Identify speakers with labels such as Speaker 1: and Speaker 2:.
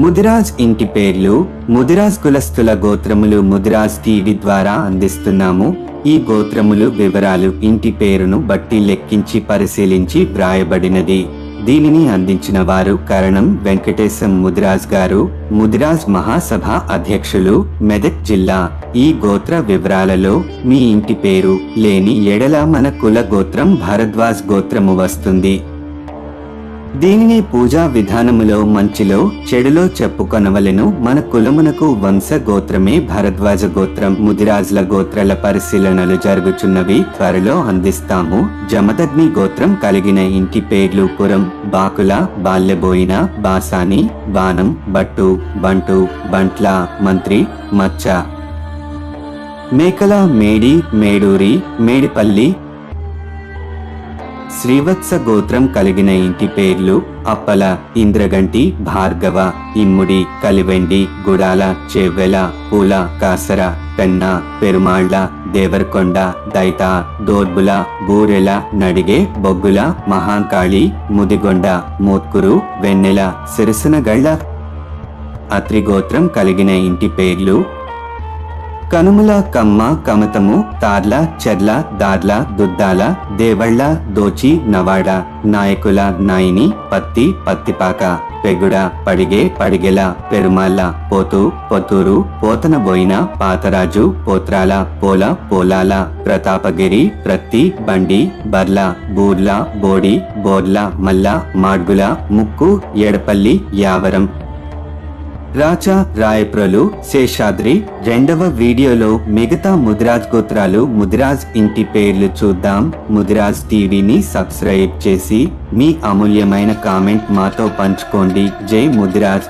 Speaker 1: ముదిరాజ్ ఇంటి పేర్లు ముదిరాజ్ కులస్తుల గోత్రములు ముదిరాజ్ టీవీ ద్వారా అందిస్తున్నాము. ఈ గోత్రములు వివరాలు ఇంటి పేరును బట్టి లెక్కించి పరిశీలించి వ్రాయబడినది. దీనిని అందించిన వారు కరణం వెంకటేశం ముదిరాజ్ గారు ముదిరాజ్ మహాసభ అధ్యక్షులు మెదక్ జిల్లా. ఈ గోత్ర వివరాలలో మీ ఇంటి పేరు లేని ఎడల మన కుల గోత్రం భారద్వాజ్ గోత్రము వస్తుంది. దీనిని పూజా విధానములో మంచిలో చెడులో చెప్పుకొనవలెను. మన కులమునకు వంశ గోత్రమే భరద్వాజ గోత్రం ముదిరాజుల గోత్రాల పరిశీలనలు జరుగుచున్నవి. త్వరలో అందిస్తాము. జమదగ్ని గోత్రం కలిగిన ఇంటి పేర్లు పురం బాకుల బాల్యబోయిన బాసాని బాణం బట్టు బంటు బంట్ల మంత్రి మచ్చ. మేకల మేడి మేడూరి మేడిపల్లి శ్రీవత్స గోత్రం కలిగిన ఇంటి పేర్లు అప్పల ఇంద్రగంటి భార్గవ ఇమ్ముడి కలివెండి గుడాల చెవ్వెల పూల కాసర పెన్న పెరుమాళ్ళ దేవరకొండ దైత దోర్బుల బూరెల నడిగే బొగ్గుల మహాంకాళి ముదిగొండ మోత్కురు వెన్నెల సిరసనగళ్ళ. అత్రిగోత్రం కలిగిన ఇంటి పేర్లు కనుమల కమ్మ కమతము తార్ల చెర్ల దార్ల దుద్దాల దేవళ్ళ దోచి నవాడ నాయకుల నాయిని పత్తి పత్తిపాక పెగుడ పడిగే పడిగెల పెరుమాళ్ళ పోతు పొత్తూరు పోతనబోయిన పాతరాజు పోత్రాల పోల పోలాల ప్రతాపగిరి ప్రత్తి బండి బర్ల బూర్ల బోడి బోర్ల మల్ల మాడ్గుల ముక్కు ఎడపల్లి యావరం. రాచా రాయప్రలు శేషాద్రి రెండవ వీడియోలో మిగతా ముదిరాజ్ గోత్రాలు ముదిరాజ్ ఇంటి పేర్లు చూద్దాం. ముదిరాజ్ టీవీని సబ్స్క్రైబ్ చేసి మీ అమూల్యమైన కామెంట్ మాతో పంచుకోండి. జై ముదిరాజ్.